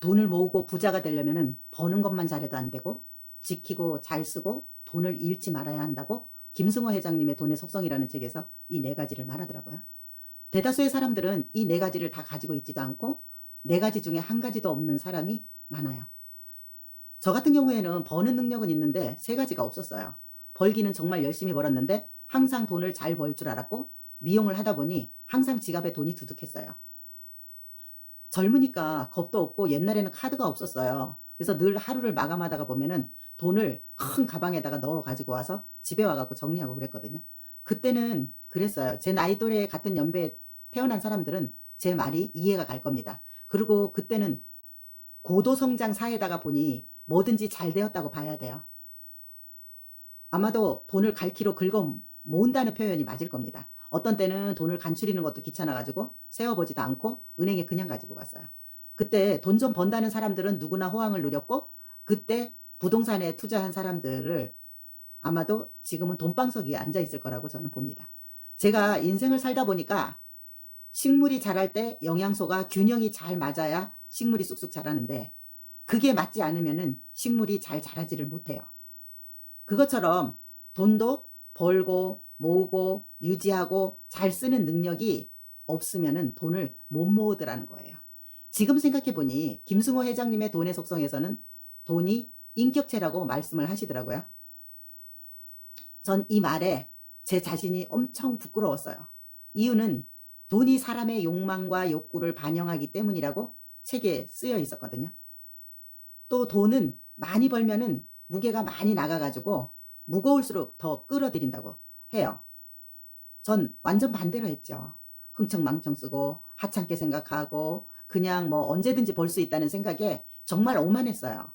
돈을 모으고 부자가 되려면은 버는 것만 잘해도 안 되고 지키고 잘 쓰고 돈을 잃지 말아야 한다고 김승호 회장님의 돈의 속성이라는 책에서 이 네 가지를 말하더라고요. 대다수의 사람들은 이 네 가지를 다 가지고 있지도 않고 네 가지 중에 한 가지도 없는 사람이 많아요. 저 같은 경우에는 버는 능력은 있는데 세 가지가 없었어요. 벌기는 정말 열심히 벌었는데 항상 돈을 잘 벌 줄 알았고 미용을 하다 보니 항상 지갑에 돈이 두둑했어요. 젊으니까 겁도 없고 옛날에는 카드가 없었어요. 그래서 늘 하루를 마감하다가 보면은 돈을 큰 가방에다가 넣어 가지고 와서 집에 와 갖고 정리하고 그랬거든요. 그때는 그랬어요. 제 나이 또래 같은 연배에 태어난 사람들은 제 말이 이해가 갈 겁니다. 그리고 그때는 고도 성장 사회다가 보니 뭐든지 잘 되었다고 봐야 돼요. 아마도 돈을 갈키로 긁어 모은다는 표현이 맞을 겁니다. 어떤 때는 돈을 간추리는 것도 귀찮아가지고 세어보지도 않고 은행에 그냥 가지고 갔어요. 그때 돈 좀 번다는 사람들은 누구나 호황을 누렸고 그때 부동산에 투자한 사람들을 아마도 지금은 돈방석 위에 앉아 있을 거라고 저는 봅니다. 제가 인생을 살다 보니까 식물이 자랄 때 영양소가 균형이 잘 맞아야 식물이 쑥쑥 자라는데 그게 맞지 않으면은 식물이 잘 자라지를 못해요. 그것처럼 돈도 벌고 모으고 유지하고 잘 쓰는 능력이 없으면은 돈을 못 모으더라는 거예요. 지금 생각해 보니 김승호 회장님의 돈의 속성에서는 돈이 인격체라고 말씀을 하시더라고요. 전 이 말에 제 자신이 엄청 부끄러웠어요. 이유는 돈이 사람의 욕망과 욕구를 반영하기 때문이라고 책에 쓰여 있었거든요. 또 돈은 많이 벌면은 무게가 많이 나가가지고 무거울수록 더 끌어들인다고 해요. 전 완전 반대로 했죠. 흥청망청 쓰고 하찮게 생각하고 그냥 뭐 언제든지 벌 수 있다는 생각에 정말 오만했어요.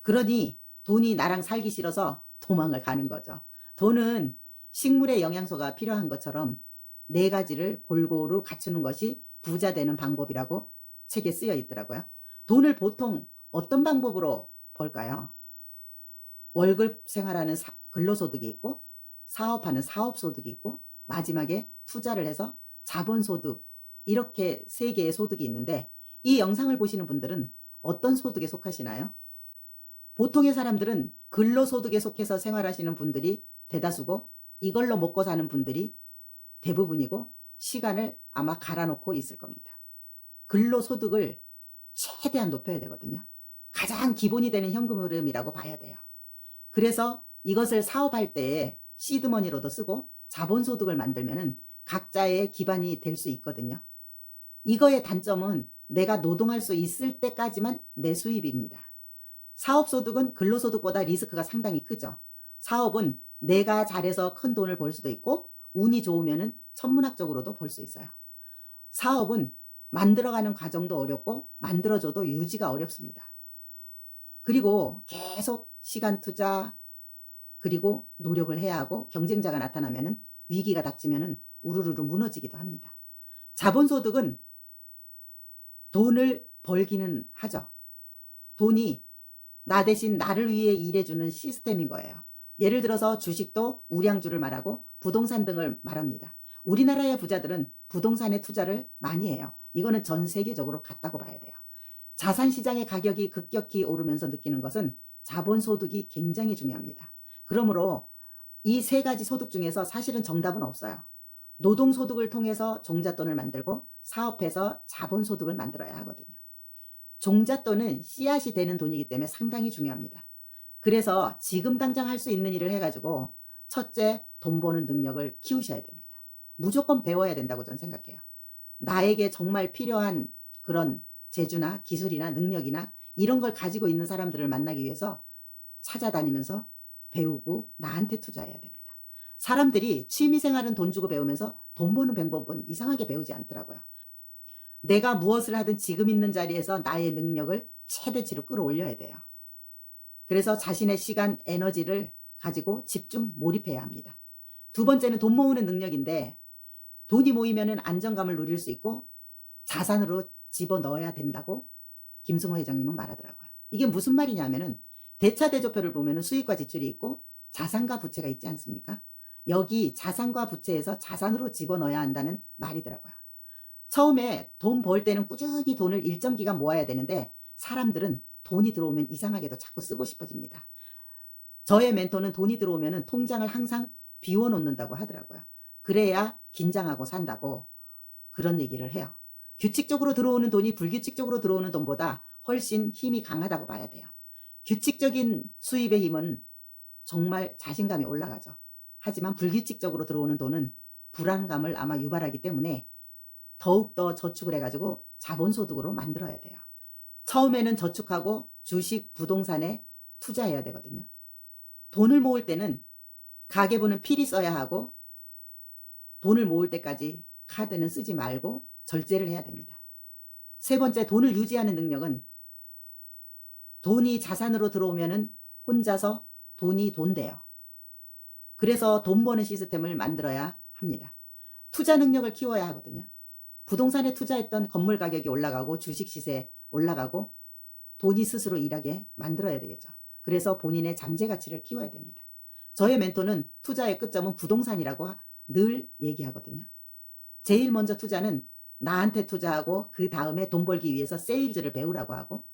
그러니 돈이 나랑 살기 싫어서 도망을 가는 거죠. 돈은 식물의 영양소가 필요한 것처럼 네 가지를 골고루 갖추는 것이 부자 되는 방법이라고 책에 쓰여 있더라고요. 돈을 보통 어떤 방법으로 벌까요? 월급 생활하는 사- 근로소득이 있고 사업하는 사업소득이 있고 마지막에 투자를 해서 자본소득 이렇게 세 개의 소득이 있는데 이 영상을 보시는 분들은 어떤 소득에 속하시나요? 보통의 사람들은 근로소득에 속해서 생활하시는 분들이 대다수고 이걸로 먹고 사는 분들이 대부분이고 시간을 아마 갈아놓고 있을 겁니다. 근로소득을 최대한 높여야 되거든요. 가장 기본이 되는 현금 흐름이라고 봐야 돼요. 그래서 이것을 사업할 때 시드머니로도 쓰고 자본소득을 만들면은 각자의 기반이 될 수 있거든요. 이거의 단점은 내가 노동할 수 있을 때까지만 내 수입입니다. 사업소득은 근로소득보다 리스크가 상당히 크죠. 사업은 내가 잘해서 큰 돈을 벌 수도 있고 운이 좋으면은 천문학적으로도 벌 수 있어요. 사업은 만들어가는 과정도 어렵고 만들어줘도 유지가 어렵습니다. 그리고 계속 시간 투자 그리고 노력을 해야 하고 경쟁자가 나타나면은 위기가 닥치면은 우르르르 무너지기도 합니다. 자본소득은 돈을 벌기는 하죠. 돈이 나 대신 나를 위해 일해주는 시스템인 거예요. 예를 들어서 주식도 우량주를 말하고 부동산 등을 말합니다. 우리나라의 부자들은 부동산에 투자를 많이 해요. 이거는 전 세계적으로 같다고 봐야 돼요. 자산 시장의 가격이 급격히 오르면서 느끼는 것은 자본 소득이 굉장히 중요합니다. 그러므로 이 세 가지 소득 중에서 사실은 정답은 없어요. 노동소득을 통해서 종잣돈을 만들고 사업해서 자본소득을 만들어야 하거든요. 종잣돈은 씨앗이 되는 돈이기 때문에 상당히 중요합니다. 그래서 지금 당장 할 수 있는 일을 해가지고 첫째 돈 버는 능력을 키우셔야 됩니다. 무조건 배워야 된다고 저는 생각해요. 나에게 정말 필요한 그런 재주나 기술이나 능력이나 이런 걸 가지고 있는 사람들을 만나기 위해서 찾아다니면서 배우고 나한테 투자해야 됩니다. 사람들이 취미생활은 돈 주고 배우면서 돈 버는 방법은 이상하게 배우지 않더라고요. 내가 무엇을 하든 지금 있는 자리에서 나의 능력을 최대치로 끌어올려야 돼요. 그래서 자신의 시간, 에너지를 가지고 집중 몰입해야 합니다. 두 번째는 돈 모으는 능력인데 돈이 모이면 안정감을 누릴 수 있고 자산으로 집어 넣어야 된다고 김승호 회장님은 말하더라고요. 이게 무슨 말이냐면은 대차 대조표를 보면 수익과 지출이 있고 자산과 부채가 있지 않습니까? 여기 자산과 부채에서 자산으로 집어넣어야 한다는 말이더라고요. 처음에 돈 벌 때는 꾸준히 돈을 일정 기간 모아야 되는데 사람들은 돈이 들어오면 이상하게도 자꾸 쓰고 싶어집니다. 저의 멘토는 돈이 들어오면 통장을 항상 비워놓는다고 하더라고요. 그래야 긴장하고 산다고 그런 얘기를 해요. 규칙적으로 들어오는 돈이 불규칙적으로 들어오는 돈보다 훨씬 힘이 강하다고 봐야 돼요. 규칙적인 수입의 힘은 정말 자신감이 올라가죠. 하지만 불규칙적으로 들어오는 돈은 불안감을 아마 유발하기 때문에 더욱더 저축을 해가지고 자본소득으로 만들어야 돼요. 처음에는 저축하고 주식, 부동산에 투자해야 되거든요. 돈을 모을 때는 가계부는 필히 써야 하고 돈을 모을 때까지 카드는 쓰지 말고 절제를 해야 됩니다. 세 번째, 돈을 유지하는 능력은 돈이 자산으로 들어오면은 혼자서 돈이 돈 돼요. 그래서 돈 버는 시스템을 만들어야 합니다. 투자 능력을 키워야 하거든요. 부동산에 투자했던 건물 가격이 올라가고 주식 시세 올라가고 돈이 스스로 일하게 만들어야 되겠죠. 그래서 본인의 잠재 가치를 키워야 됩니다. 저의 멘토는 투자의 끝점은 부동산이라고 늘 얘기하거든요. 제일 먼저 투자는 나한테 투자하고 그 다음에 돈 벌기 위해서 세일즈를 배우라고 하고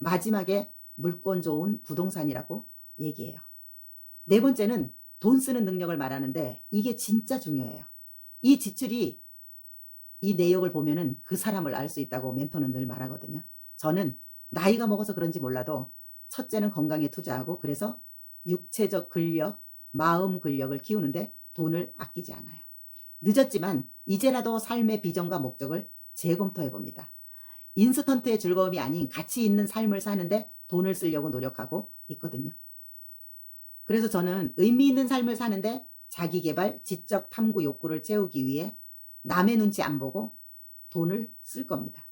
마지막에 물건 좋은 부동산이라고 얘기해요. 네 번째는 돈 쓰는 능력을 말하는데 이게 진짜 중요해요. 이 지출이 이 내역을 보면은 그 사람을 알 수 있다고 멘토는 늘 말하거든요. 저는 나이가 먹어서 그런지 몰라도 첫째는 건강에 투자하고 그래서 육체적 근력, 마음 근력을 키우는데 돈을 아끼지 않아요. 늦었지만 이제라도 삶의 비전과 목적을 재검토해 봅니다. 인스턴트의 즐거움이 아닌 가치 있는 삶을 사는데 돈을 쓰려고 노력하고 있거든요. 그래서 저는 의미 있는 삶을 사는데 자기 개발, 지적 탐구 욕구를 채우기 위해 남의 눈치 안 보고 돈을 쓸 겁니다.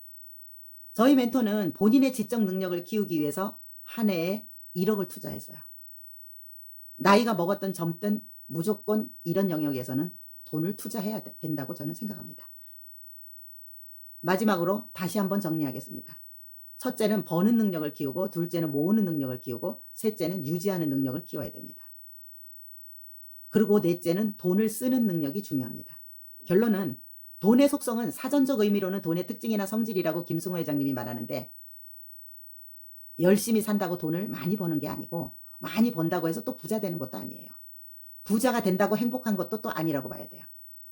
저희 멘토는 본인의 지적 능력을 키우기 위해서 한 해에 1억을 투자했어요. 나이가 먹었든 젊든 무조건 이런 영역에서는 돈을 투자해야 된다고 저는 생각합니다. 마지막으로 다시 한번 정리하겠습니다. 첫째는 버는 능력을 키우고, 둘째는 모으는 능력을 키우고, 셋째는 유지하는 능력을 키워야 됩니다. 그리고 넷째는 돈을 쓰는 능력이 중요합니다. 결론은 돈의 속성은 사전적 의미로는 돈의 특징이나 성질이라고 김승호 회장님이 말하는데 열심히 산다고 돈을 많이 버는 게 아니고 많이 번다고 해서 또 부자 되는 것도 아니에요. 부자가 된다고 행복한 것도 또 아니라고 봐야 돼요.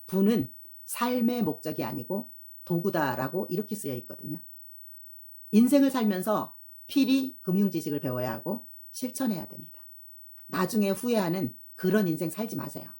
부는 삶의 목적이 아니고 도구다라고 이렇게 쓰여 있거든요. 인생을 살면서 필히 금융 지식을 배워야 하고 실천해야 됩니다. 나중에 후회하는 그런 인생 살지 마세요.